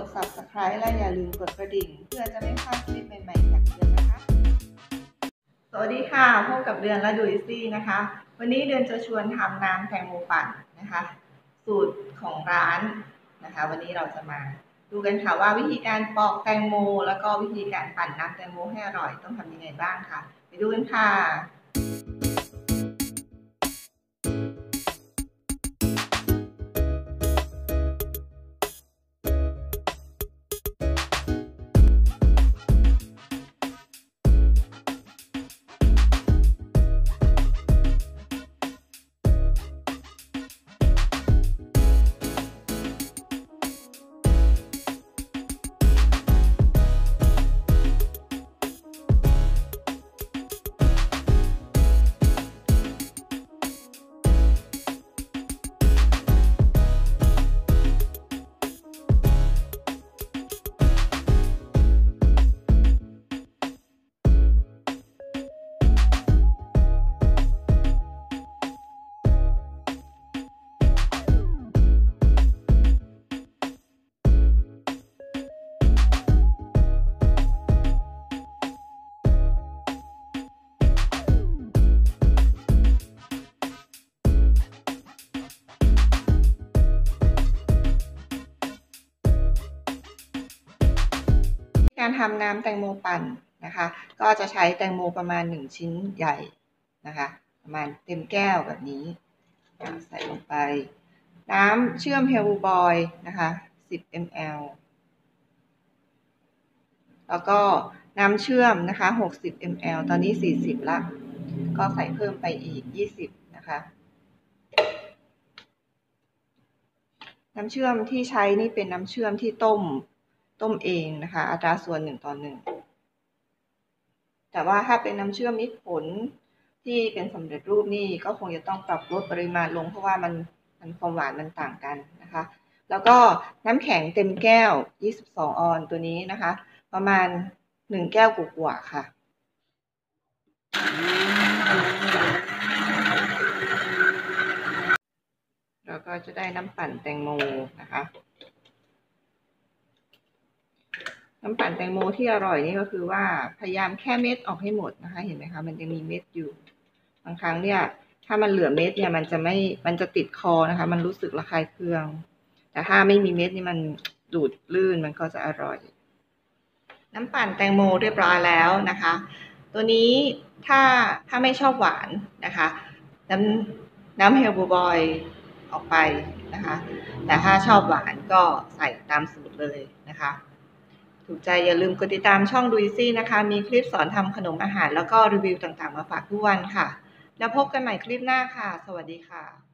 ด subscribe และอย่าลืมกดกระดิ่ง เพื่อจะไม่พลาดคลิปใหม่ๆจากเดือนนะคะ สวัสดีค่ะ พบกับเดือนและดุยซี่นะคะ วันนี้เดือนจะชวนทำน้ำแตงโมปั่นนะคะ สูตรของร้านนะคะ วันนี้เราจะมาดูกันค่ะว่าวิธีการปอกแตงโม แล้วก็วิธีการปั่นน้ำแตงโมให้อร่อยต้องทำยังไงบ้างค่ะ ไปดูกันค่ะ การทำน้ำแตงโมปั่นนะคะ ก็จะใช้แตงโมประมาณ 1 ชิ้นใหญ่นะคะ ประมาณเต็มแก้วแบบนี้ ใส่ลงไป น้ำเชื่อมเฮลบอยนะคะ 10 ml แล้วก็น้ำเชื่อมนะคะ 60 ml ตอนนี้ 40 ละ ก็ใส่เพิ่มไปอีก 20 นะคะ น้ำเชื่อมที่ใช้นี่เป็นน้ำเชื่อมที่ต้ม ต้มเองนะคะ อัตราส่วนหนึ่งต่อหนึ่งแต่ว่าถ้าเป็นน้ำเชื่อมมิตรผลที่เป็นสำเร็จรูปนี่ก็คงจะต้องปรับลดปริมาณลงเพราะว่ามันมันความหวานมันต่างกันนะคะ แล้วก็น้ำแข็งเต็มแก้ว 22 ออนตัวนี้นะคะ ประมาณ 1 แก้วกว่าๆค่ะแล้วก็จะได้น้ำปั่นแตงโมนะคะ น้ำปั่นแตงโมที่อร่อยนี่ก็คือว่าพยายามแค่เม็ดออกให้หมดนะคะ เห็นไหมคะ มันจะมีเม็ดอยู่ บางครั้งเนี่ย ถ้ามันเหลือเม็ดเนี่ยมันจะไม่ มันจะติดคอนะคะ มันรู้สึกระคายเคือง แต่ถ้าไม่มีเม็ดนี่มันดูดลื่นมันก็จะอร่อย น้ำปั่นแตงโมเรียบร้อยแล้วนะคะ ตัวนี้ถ้าถ้าไม่ชอบหวานนะคะ น้ำน้ำเฮลบูบอยออกไปนะคะ แต่ถ้าชอบหวานก็ใส่ตามสูตรเลยนะคะ ถูกใจอย่าลืมกดติดตามช่องดูซี่นะคะ มีคลิปสอนทำขนมอาหารแล้วก็รีวิวต่างๆ มาฝากทุกวันค่ะ แล้วพบกันใหม่คลิปหน้าค่ะ สวัสดีค่ะ